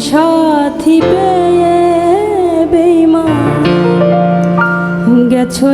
সাথী পেয়ে বেইমা গেছো